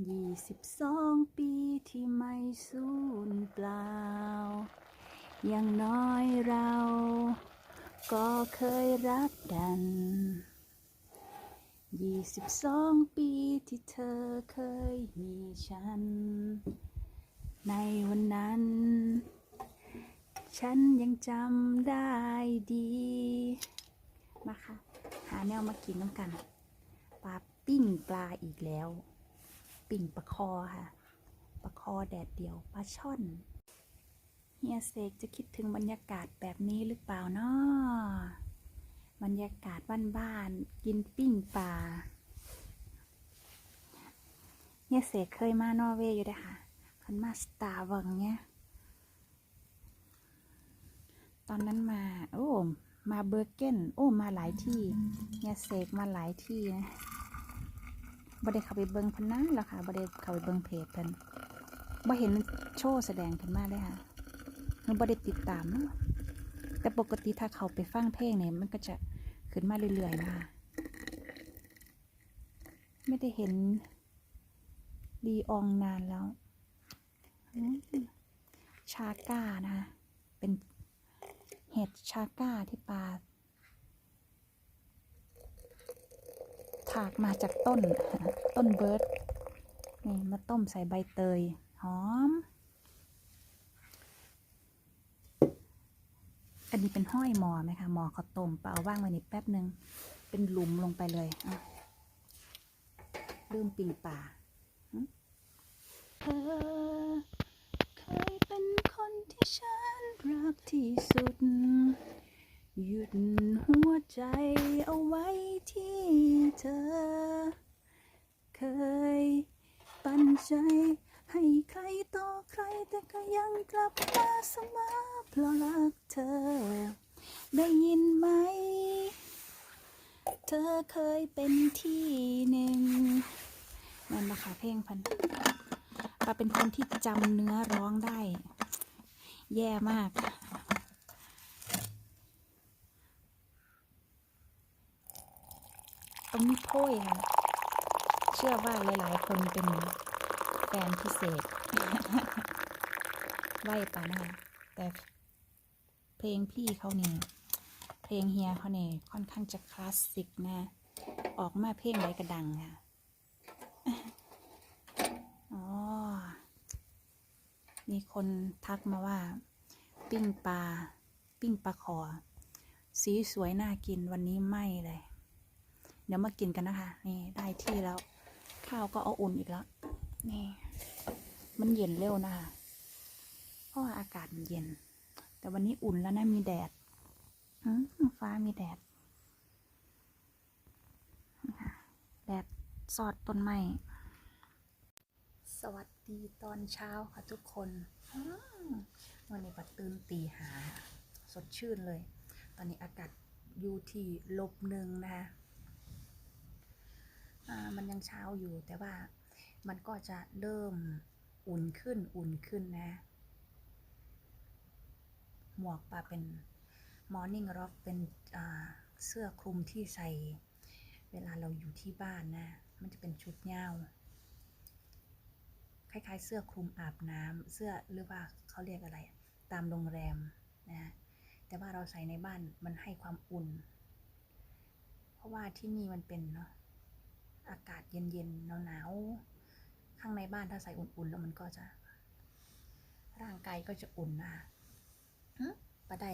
ยี่สิบสองปีที่ไม่สูญเปล่า อย่างน้อยเรา ก็เคยรักกันยี่สิบสองปีที่เธอเคยมีฉัน ในวันนั้น ฉันยังจำได้ดี มาค่ะ หาแนวมากินน้ำกัน ปลาปิ้งปลาอีกแล้ว ปิ่งปลาคอค่ะปลาคอแดดเดียวปลาช่อน เฮียเสกจะคิดถึงบรรยากาศแบบนี้หรือเปล่านาะบรรยากาศบ้านๆกินปิ้งปลาเฮียเสกเคยมานอร์เวย์อยู่ด้วยค่ะคันมาสตาร์วังเนี่ยตอนนั้นมา โอ้ มาเบอร์เกนโอ้ มาหลายที่เฮียเสกมาหลายที่นะ บ่ได้เข้าไปเบิ่งเพันนะหรอค่ะบ่ได้เข้าไปเบิ่งเพจเพิ่นบ่เห็นโชว์แสดงเพิ่นมาเลยค่ะมันบ่ได้ติดตามเนาะแต่ปกติถ้าเขาไปฟังเพลงเนี่ยมันก็จะขึ้นมาเรื่อยๆนะคะไม่ได้เห็นลีอองนานแล้วชาก้านะคะเป็นเห็ดชาก้าที่ปลา ถากมาจากต้นต้นเบิร์ดนี่มาต้มใส่ใบเตย หอม อันนี้เป็นห้อยหมอไหมคะหมอเขาต้มเปลาเอาว่างไว้นี่แป๊บหนึ่งเป็นหลุมลงไปเลยอะลืมปิ่งป่าเธอเคยเป็นคนที่ฉันรักที่สุด หยุดหัวใจเอาไว้ที่เธอ เคยปันใจให้ใครต่อใครแต่ก็ยังกลับมาเสมอเพราะรักเธอ ได้ยินไหม เธอเคยเป็นที่หนึ่งนั่นนะคะเพลงพันปาเป็นคนที่จำเนื้อร้องได้ แย่มาก ตรงนี้ โพยค่ะ เชื่อว่าหลายๆ คนเป็นแฟนพิเศษไหวปะนะคะแต่เพลงพี่เขาเนี่ยเพลงเฮียเขาเนี่ยค่อนข้างจะคลาสสิกนะ ออกมาเพลงไรกระดังค่ะอ๋อ มีคนทักมาว่า ปิ้งปลา ปิ้งปลาคอสีสวยน่ากินวันนี้ไม่เลย ดี๋ยวมากินกันนะคะ นี่ได้ที่แล้ว ข้าวก็เอาอุ่นอีกแล้วนี่ มันเย็นเร็วนะคะเพราะอากาศมันเย็น แต่วันนี้อุ่นแล้วนะมีแดดฟ้ามีแดดแดดสอดต้นไม้สวัสดีตอนเช้าค่ะทุกคนวันนี้ปัดตื่นตีหา สดชื่นเลย ตอนนี้อากาศอยู่ที่ลบหนึ่งนะคะ มันยังเช้าอยู่แต่ว่ามันก็จะเริ่มอุ่นขึ้นอุ่นขึ้นนะ หมวกปาเป็น Morning Rock เป็นเสื้อคลุมที่ใส่ เวลาเราอยู่ที่บ้านนะ มันจะเป็นชุดยาคล้ายๆ เสื้อคลุมอาบน้ำเสื้อหรือว่าเขาเรียกอะไร ตามโรงแรมนะแต่ว่าเราใส่ในบ้านมันให้ความอุ่น เพราะว่าที่นี่มันเป็นเนาะ อากาศเย็นๆหนาวๆข้างในบ้านถ้าใส่อุ่นๆ แล้วมันก็จะ ร่างกายก็จะอุ่นนะปะได้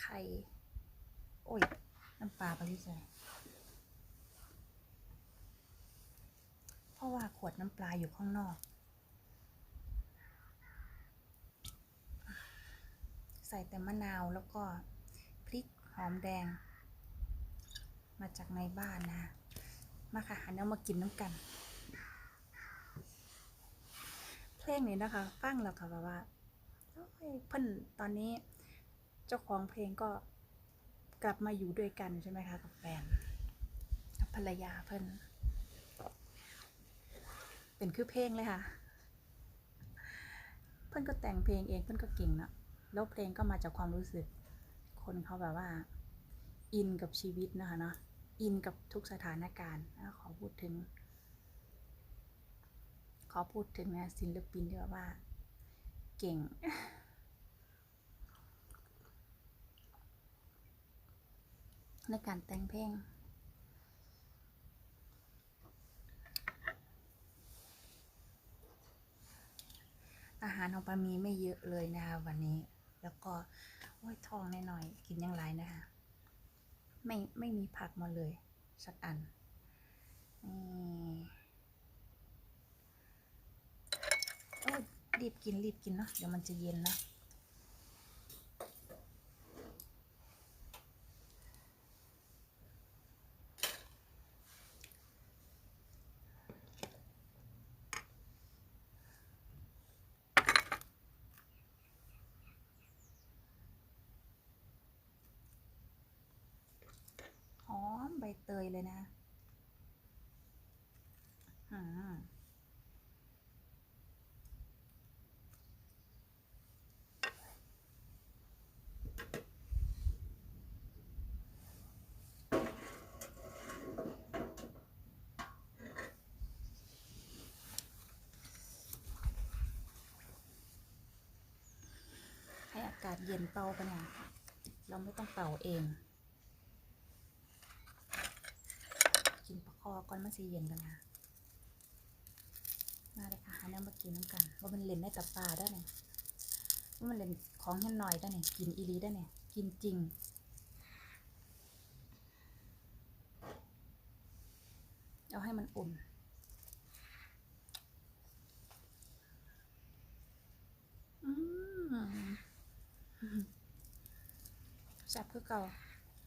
ไข่ โอ้ย น้ำปลาไปที่ใส่เพราะว่าขวดน้ำปลาอยู่ข้างนอก ใส่แต่มะนาวแล้วก็พริกหอมแดง มาจากในบ้านนะ มาค่ะหันเอามากินน้ำกัน เพลงนี้นะคะ ฟังแล้วค่ะแบบว่าเพิ่นตอนนี้เจ้าของเพลงก็กลับมาอยู่ด้วยกันใช่ไหมคะกับแฟนกับภรรยาเพิ่นเป็นคือเพลงเลยค่ะ เพิ่นก็แต่งเพลงเองเพิ่นก็เก่งนะ แล้วเพลงก็มาจากความรู้สึก คนเขาแบบว่า อินกับชีวิตนะคะเนาะอินกับทุกสถานการณ์ขอพูดถึง ขอพูดถึงนะศิลปินที่ว่า เก่งในการแต่งเพลง อาหารของปามีไม่เยอะเลยนะคะวันนี้ แล้วก็โอ้ยท้องหน่อยๆกินยังไรนะคะไม่ไม่มีผักมาเลย สักอันนี่โอ้ยรีบกินรีบกินเนาะเดี๋ยวมันจะเย็นนะ หอมใบเตยเลยนะอืมให้อาศเย็นเป่าไปเนี่ยเราไม่ต้องเป่าเอง กินปลาคอก่อนมันสีเย็นกันนะมาเลยค่ะหาเนื้อมากินน้ำกัน ว่ามันเล่นได้กับปลาได้เนี่ยว่ามันเล่นของแค่หน่อยได้เนี่ยกินอีรีได้เนี่ยกินจริงเอาให้มันอุ่น อืม แซ่บคือเก่า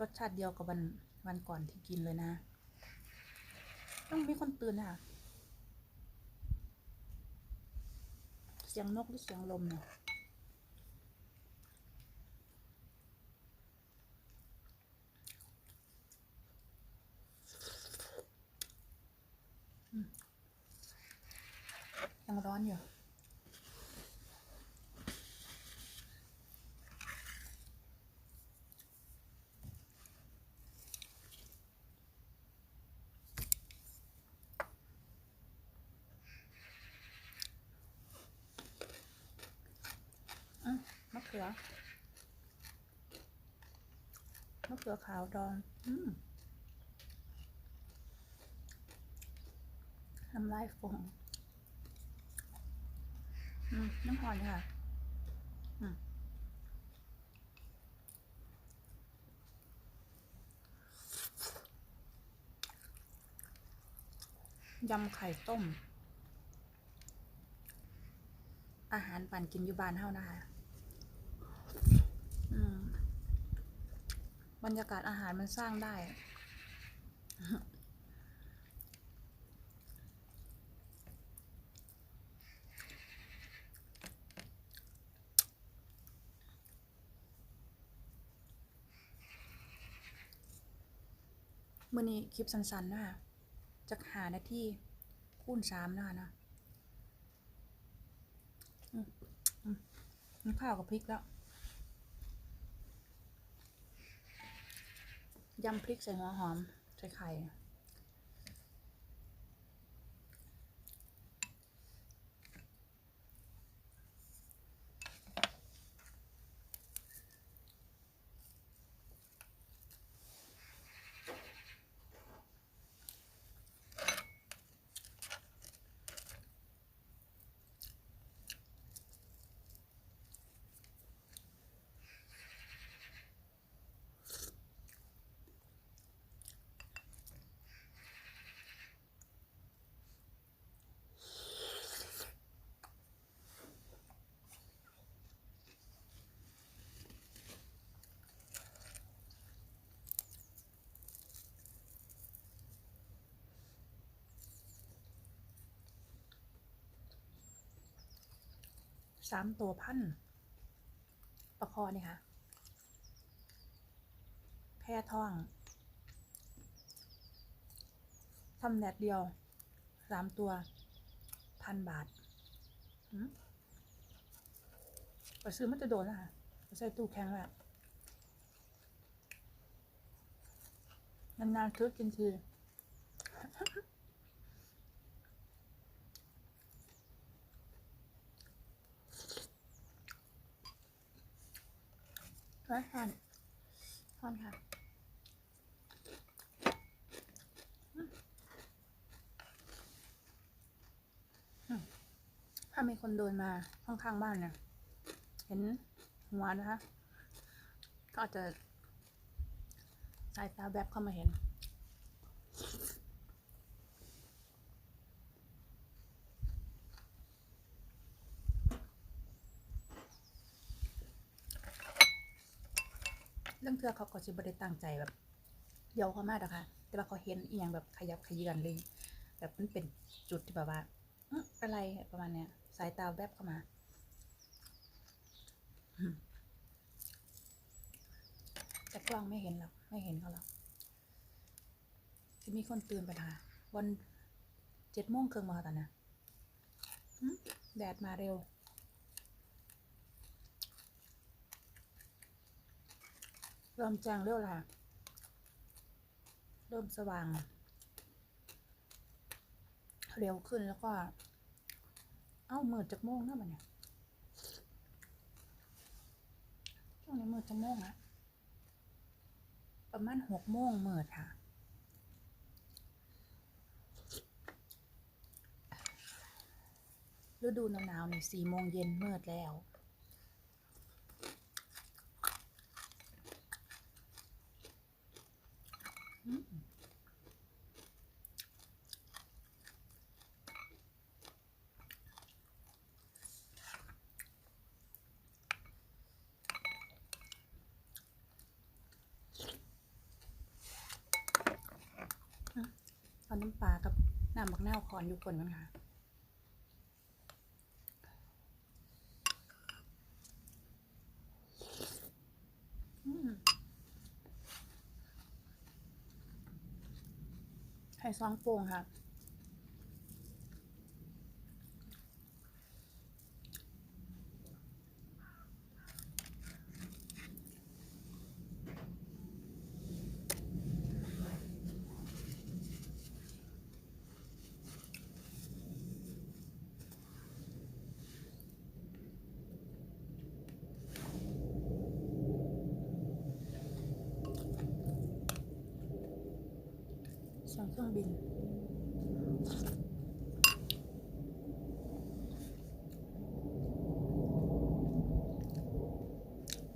รสชาติเดียวกับวันวันก่อนที่กินเลยนะ ต้องมีคนตื่นค่ะ เสียงนกหรือเสียงลมเนี่ยอืมยังร้อนอยู่ อืมมะเขือมะเขือขาวดองอืมน้ำลายฟงอืมน้ำหอนค่ะ อืมยำไข่ต้ม อาหารปั่นกินอยู่บ้านเฮานะคะ อืม บรรยากาศอาหารมันสร้างได้ มื่อนี้คลิปสั้นๆนะคะจะหาหน้าที่คูณสามนะคะนะอืมอืมน้ำข้าวกับพริกแล้ว ยำพริกใส่หัวหอม ใส่ไข่ สามตัวพันประคอนี่ค่ะ แพ่ท้องทำแดดเดียวสามตัวพันบาทหืมไปซื้อมันจะโดนนะคะไปใส่ตู้แข็งแหล้วนานๆซื้อกินที ร้อนทอนทอนค่ะถ้ามีคนโดนมาข้างๆบ้านเนี่ยเห็นหัวนะคะ ก็อาจจะสายตาแบบเข้ามาเห็น เรื่องเทือเขาก็จะบริตั้งใจแบบเดียวเขามากนะคะแต่ว่าเขาเห็นอีหยังแบบขยับขยื่นเลย แบบมันเป็นจุดที่แบบว่าอะไรประมาณเนี้ย สายตาแวบเข้ามาแต่กล้องไม่เห็นหรอก ไม่เห็นเขาหรอกจะมีคนตื่นไปค่ะวันเจ็ดโมงครึ่งมาตอนนะแดดมาเร็ว เริ่มแจ้งเร็วละเริ่มสว่าง เร็วขึ้นแล้วก็ เอ้ามืดจากโมงนะมันเนี่ยช่วงนี้มืดจากโมงอะประมาณหกโมงเมิดค่ะฤดูหนาวๆนี่สี่โมงเย็นเมิดแล้ว อืม เอาน้ำปลากับน้ำบักนาวคอนอยู่ก่อนกันค่ะ อืม ไข่ซองโป่งค่ะ รื่องบิน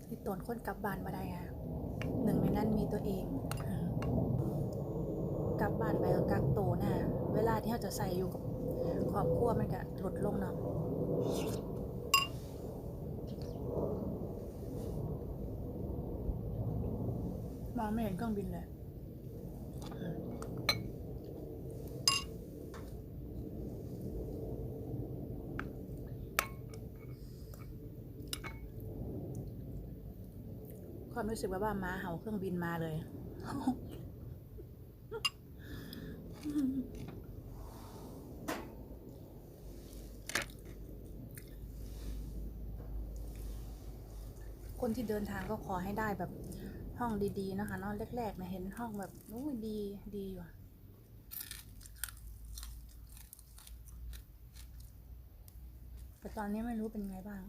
ที่ตนคนกลับบ้านมาได้ค่ะหนึ่งในนั้นมีตัวเอง กลับบ้านไปก็กักโตวนะเวลาที่เราจะใส่อยู่กับครอบครัวมันก็ลดลงเนาะมองไม่เห็นเครื่องบินเลย ความรู้สึกว่าว่ามาเห่าเครื่องบินมาเลย คนที่เดินทางก็ขอให้ได้แบบห้องดีๆนะคะเนอนแรกๆนะเห็นห้องแบบโอ้ยดีดีว่ะแต่ตอนนี้ไม่รู้เป็นไงบ้าง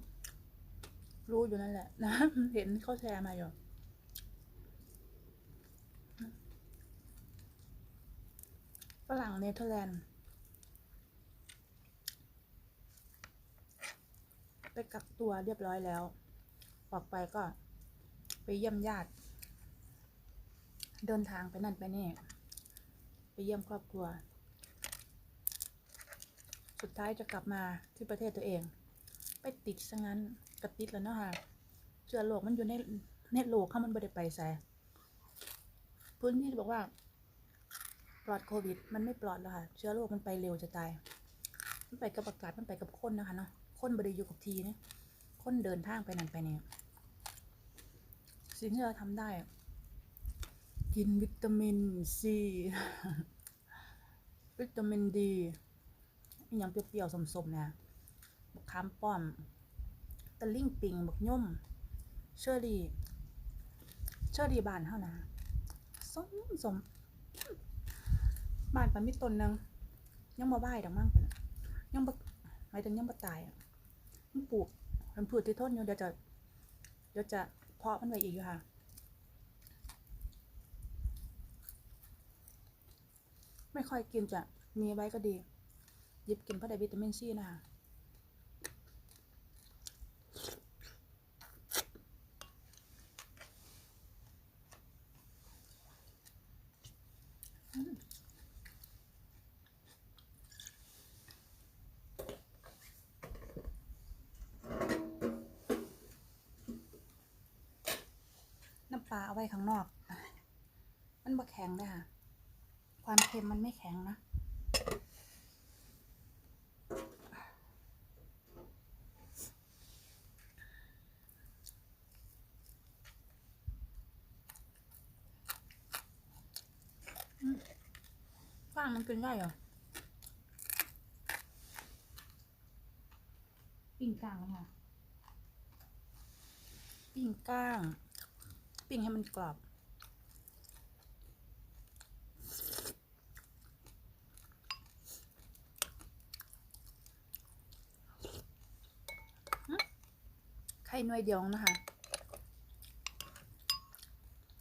รู้อยู่นั่นแหละนะ เห็นเขาแชร์มาอยู่ ฝรั่งเนเธอร์แลนด์ไปกักตัวเรียบร้อยแล้ว ออกไปก็ไปเยี่ยมญาติ เดินทางไปนั่นไปนี่ ไปเยี่ยมครอบครัว สุดท้ายจะกลับมาที่ประเทศตัวเอง ไปติดซะงั้นกระติดแล้วเนาะค่ะเชื้อโรคมันอยู่ในในโลกเข้ามันไม่ได้ไปแสพื้นที่บอกว่า ปลอดโควิด มันไม่ปลอดแล้วค่ะ เชื้อโรคมันไปเร็วจะตาย มันไปกับอากาศมันไปกับคนนะคะเนาะคนบริอยู่กับทีเนี่ยคนเดินทางไปนั่นไปนี่สิ่งที่เราทำได้ กินวิตามินซีวิตามินดีอย่างเปรี้ยวๆสมๆเนี่ยบักขามป้อมตะลิ่งปิงบักย่อมเชอรี่เชอรี่บานเท่านะสมสม บ้านปันมีต้นนึงยังบ่บ่ายดอกมั่งเป็นยังบ่หมายถึงยังบ่ตายอะมันปลูกมันพืชที่ทนอยู่เดี๋ยวจะเดี๋ยวจะเพาะมันไว้อีกอยู่ค่ะไม่ค่อยกินจะมีไว้ก็ดีหยิบกินเพราะได้วิตามินซีนะคะ น้ำปข้างนอก มันบ่แข็งเลยค่ะ ความเค็มมันไม่แข็งนะอืมฟางมันกินได้เหรอปิ้งกลางแล้วค่ะปิ้งก้าง ปิ้งให้มันกรอบ ไข่หน่วยเดียวนะคะ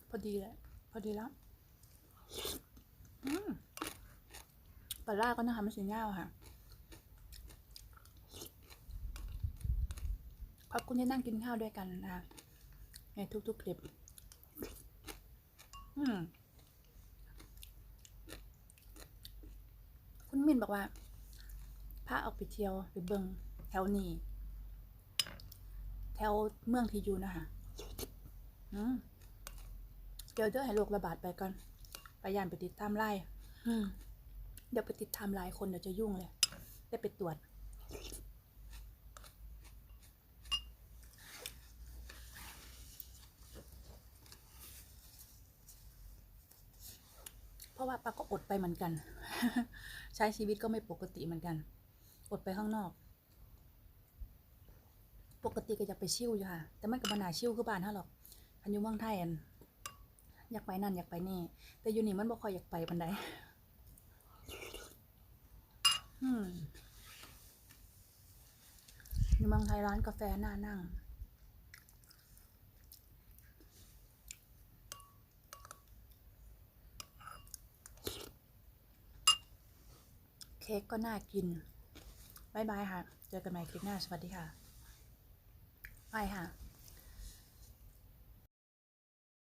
พอดีแล้วพอดีแล้วปลาล่าก็นะคะไม่ใช่ย่าวค่ะ ขอบคุณที่นั่งกินข้าวด้วยกันนะคะในทุกๆคลิป คุณมินบอกว่าพาออกไปเที่ยวไปเบิงแถวนี้ แถวเมืองที่อยู่นะคะอืมเดี๋ยวเดี๋ยวให้โรคระบาดไปก่อนไปยานไปติดตามไล่อืมเดี๋ยวไปติดตามไลายคนเดี๋ยวจะยุ่งเลย ได้ไปตรวจ เพราะว่า ป้าก็อดไปเหมือนกัน ใช้ชีวิตก็ไม่ปกติเหมือนกัน อดไปข้างนอก ปกติก็อยากไปชิวอยู่ค่ะ แต่มันกับนาชิวคือบ้านเท่าหรอกอันอยู่เมืองไทยอันอยากไปนั่นอยากไปนี่ แต่อยู่นี่มันบ่ค่อยอยากไปบันไดอืมอยู่เมืองไทยร้านกาแฟน่านั่ง เค้กก็น่ากินบายบายค่ะ เจอกันใหม่คลิปหน้า สวัสดีค่ะ ไปค่ะ